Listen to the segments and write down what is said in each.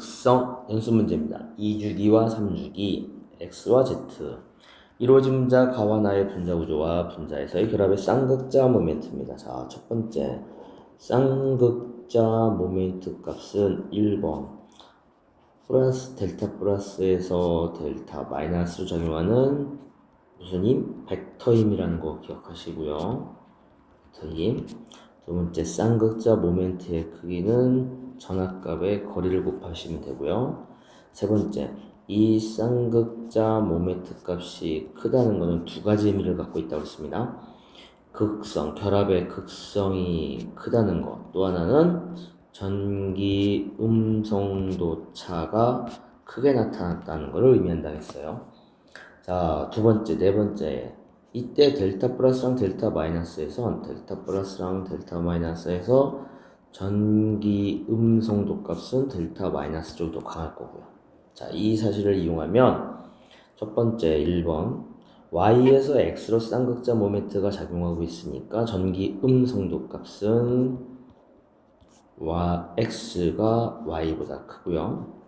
특성 연습 문제입니다. 2주기와 3주기 x와 z 이루어짐자 가와 나의 분자 구조와 분자에서의 결합의 쌍극자 모멘트입니다. 자, 첫 번째 쌍극자 모멘트 값은 1번 플러스 델타 플러스에서 델타 마이너스로 작용하는 무슨 힘? 벡터힘이라는 거 기억하시고요. 벡터힘. 두 번째 쌍극자 모멘트의 크기는 전압값의 거리를 곱하시면 되고요. 세 번째 이 쌍극자 모멘트 값이 크다는 것은 두 가지 의미를 갖고 있다고 했습니다. 극성, 결합의 극성이 크다는 것. 또 하나는 전기 음성도 차가 크게 나타났다는 것을 의미한다고 했어요. 자, 두 번째, 네 번째. 이때 델타 플러스랑 델타 마이너스에서 델타 플러스랑 델타 마이너스에서 전기 음성도 값은 델타 마이너스 더 강할 거고요. 자, 이 사실을 이용하면 첫 번째 1번 y에서 x로 쌍극자 모멘트가 작용하고 있으니까 전기 음성도 값은 x가 y보다 크고요.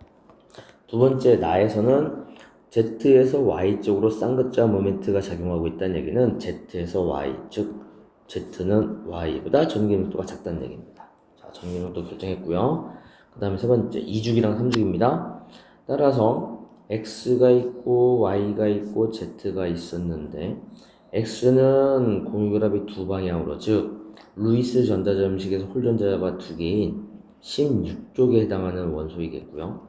두 번째 나에서는 z에서 y 쪽으로 쌍극자 모멘트가 작용하고 있다는 얘기는 z에서 y 즉 z는 y보다 전기 밀도가 작다는 얘기입니다. 밀도 결정했고요. 그 다음에 세 번째 2주기랑 3주기입니다. 따라서 x가 있고 y가 있고 z가 있었는데 x는 공유결합이 두 방향으로 즉 루이스 전자점식에서 홀전자가 두 개인 16쪽에 해당하는 원소이겠고요.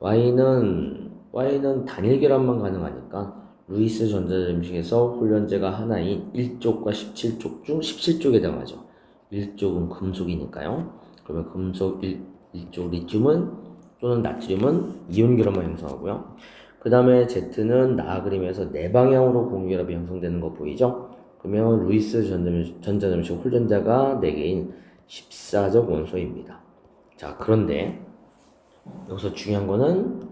y는 y는 단일 결합만 가능하니까 루이스 전자점식에서 홀연제가 하나인 1쪽과 17쪽 중 17쪽에 해당하죠. 1쪽은 금속이니까요. 그러면 금속 1, 1쪽 리튬은 또는 나트륨은 이온 결합만 형성하고요. 그 다음에 Z는 나 그림에서 네 방향으로 공유결합이 형성되는 거 보이죠? 그러면 루이스 전자점식 홀전자가 4개인 14적 원소입니다. 자, 그런데 여기서 중요한 거는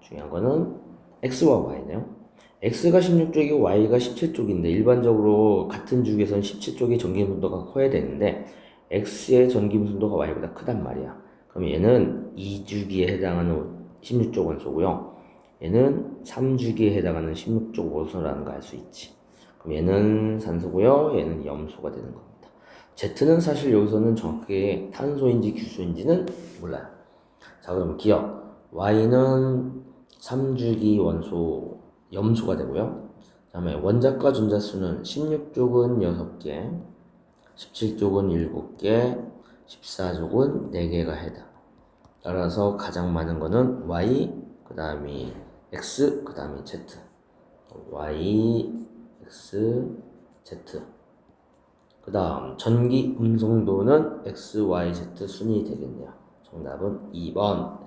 중요한 거는 X와 Y네요. X가 16쪽이고 Y가 17쪽인데 일반적으로 같은 주기에서는 17쪽이 전기분도가 커야 되는데 X의 전기분도가 Y보다 크단 말이야. 그럼 얘는 2주기에 해당하는 16쪽 원소고요. 얘는 3주기에 해당하는 16쪽 원소라는 걸 알 수 있지. 그럼 얘는 산소고요. 얘는 염소가 되는 겁니다. Z는 사실 여기서는 정확하게 탄소인지 규소인지는 몰라요. 자, 그럼 기억. Y는 3주기 원소 염소가 되고요. 그 다음에 원자과 전자수는 16쪽은 6개, 17쪽은 7개, 14쪽은 4개가 해당. 따라서 가장 많은 거는 Y, 그 다음이 X, 그 다음이 Z. Y, X, Z. 그 다음 전기 음성도는 X, Y, Z 순위 되겠네요. 정답은 2번